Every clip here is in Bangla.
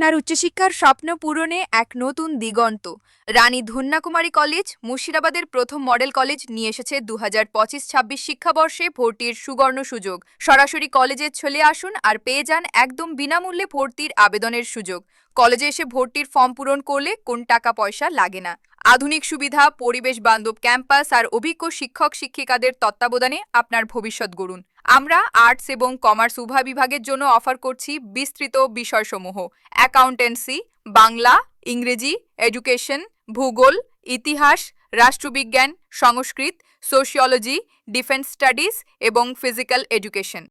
আপনার উচ্চশিক্ষার স্বপ্ন পূরণে এক নতুন দিগন্ত। রানী ধন্যাকুমারী কলেজ, মুর্শিদাবাদের প্রথম মডেল কলেজ নিয়ে এসেছে দু হাজার পঁচিশ ছাব্বিশ শিক্ষাবর্ষে ভর্তির সুবর্ণ সুযোগ। সরাসরি কলেজে চলে আসুন আর পেয়ে যান একদম বিনামূল্যে ভর্তির আবেদনের সুযোগ। কলেজে এসে ভর্তির ফর্ম পূরণ করলে কোন টাকা পয়সা লাগে না। আধুনিক সুবিধা, পরিবেশ বান্ধব ক্যাম্পাস আর অভিজ্ঞ শিক্ষক শিক্ষিকাদের তত্ত্বাবধানে আপনার ভবিষ্যৎ গড়ুন। আমরা আর্টস এবং কমার্স উভয় বিভাগের জন্য অফার করছি বিস্তৃত বিষয়সমূহ। অ্যাকাউন্টেন্সি, বাংলা, ইংরেজি, এডুকেশন, ভূগোল, ইতিহাস, রাষ্ট্রবিজ্ঞান, সংস্কৃত, সোশিওলজি, ডিফেন্স স্টাডিজ এবং ফিজিক্যাল এডুকেশন।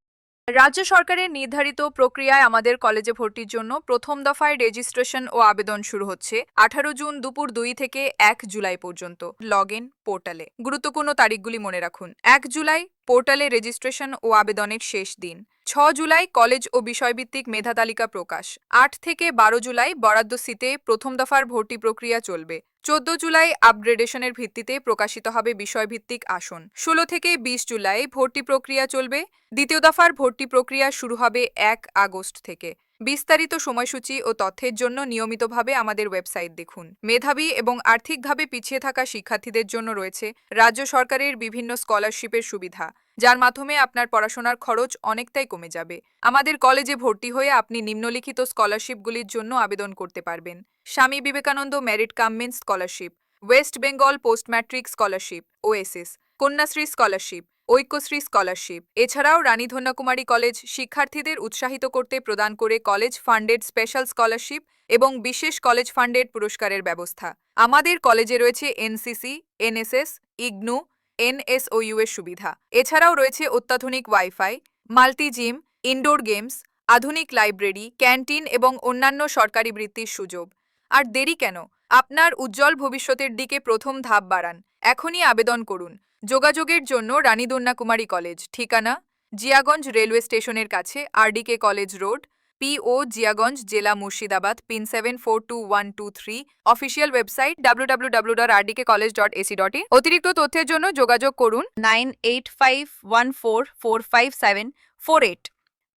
রাজ্য সরকারের নির্ধারিত প্রক্রিয়ায় আমাদের কলেজে ভর্তির জন্য প্রথম দফায় রেজিস্ট্রেশন ও আবেদন শুরু হচ্ছে আঠারো জুন দুপুর দুই থেকে এক জুলাই পর্যন্ত। লগ ইন পোর্টালে। গুরুত্বপূর্ণ তারিখগুলি মনে রাখুন। এক জুলাই পোর্টালে রেজিস্ট্রেশন ও আবেদনের শেষ দিন। ছ জুলাই কলেজ ও বিষয়ভিত্তিক মেধা তালিকা প্রকাশ। আট থেকে বারো জুলাই বরাদ্দ সিতে প্রথম দফার ভর্তি প্রক্রিয়া চলবে। চোদ্দ জুলাই আপগ্রেডেশনের ভিত্তিতে প্রকাশিত হবে বিষয়ভিত্তিক আসন। ষোলো থেকে বিশ জুলাই ভর্তি প্রক্রিয়া চলবে। দ্বিতীয় দফার ভর্তি প্রক্রিয়া শুরু হবে এক আগস্ট থেকে। বিস্তারিত সময়সূচি ও তথ্যের জন্য নিয়মিতভাবে আমাদের ওয়েবসাইট দেখুন। মেধাবী এবং আর্থিকভাবে পিছিয়ে থাকা শিক্ষার্থীদের জন্য রয়েছে রাজ্য সরকারের বিভিন্ন স্কলারশিপের সুবিধা, যার মাধ্যমে আপনার পড়াশোনার খরচ অনেকটাই কমে যাবে। আমাদের কলেজে ভর্তি হয়ে আপনি নিম্নলিখিত স্কলারশিপগুলির জন্য আবেদন করতে পারবেন। Swami Vivekananda merit cum means scholarship, west Bengal post matric scholarship, OSS, Kanyashree scholarship Aikyashree scholarship. এছাড়াও রানী ধন্যাকুমারী কলেজ শিক্ষার্থীদের উৎসাহিত করতে প্রদান করে কলেজ ফান্ডেড স্পেশাল স্কলারশিপ এবং বিশেষ কলেজ ফান্ডেড পুরস্কারের ব্যবস্থা। আমাদের কলেজে রয়েছে এনসিসি, এনএসএস, ইগনু এনএসওইউ এর সুবিধা। এছাড়াও রয়েছে অত্যাধুনিক wifi multi gym indoor games, আধুনিক লাইব্রেরি, ক্যান্টিন এবং অন্যান্য সরকারি বৃত্তির সুযোগ। আর দেরি কেন? আপনার উজ্জ্বল ভবিষ্যতের দিকে প্রথম ধাপ বাড়ান। এখনই আবেদন করুন। যোগাযোগের জন্য রানীদন্যা কুমারী কলেজ, ঠিকানা, জিয়াগঞ্জ রেলওয়ে স্টেশনের কাছে, RDK college road PO Jiaganj জেলা Murshidabad, pin seven four two one two three, official website W W W dot RDK college dot AC dot in. অতিরিক্ত তথ্যের জন্য যোগাযোগ করুন nine eight five one four four five seven four eight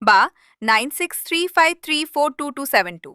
বা nine six three five three four two two seven two.